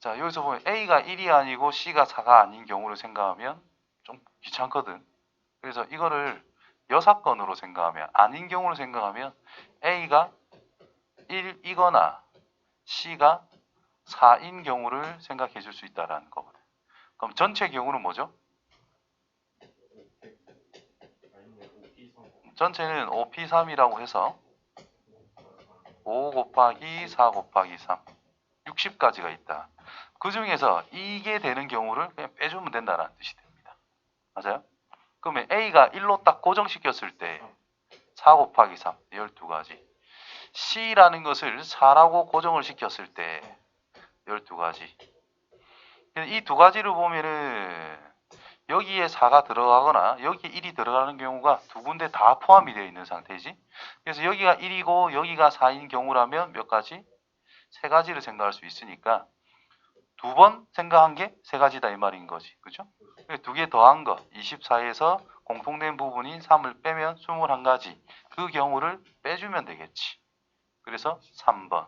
자, 여기서 보면 A가 1이 아니고 C가 4가 아닌 경우를 생각하면 좀 귀찮거든. 그래서 이거를 여사건으로 생각하면 아닌 경우를 생각하면 A가 1이거나 C가 4인 경우를 생각해 줄 수 있다라는 거거든. 그럼 전체 경우는 뭐죠? 전체는 5P3이라고 해서 5 곱하기 4 곱하기 3 60까지가 있다. 그 중에서 이게 되는 경우를 그냥 빼주면 된다는 뜻이 됩니다. 맞아요? 그러면 A가 1로 딱 고정시켰을 때 4 곱하기 3 12가지 C라는 것을 4라고 고정을 시켰을 때 12가지 이 두 가지를 보면은 여기에 4가 들어가거나 여기에 1이 들어가는 경우가 두 군데 다 포함이 되어 있는 상태지. 그래서 여기가 1이고 여기가 4인 경우라면 몇 가지? 세 가지를 생각할 수 있으니까 두 번 생각한 게 세 가지다 이 말인 거지. 그죠? 두 개 더한 거 24에서 공통된 부분인 3을 빼면 21가지. 그 경우를 빼주면 되겠지. 그래서 3번.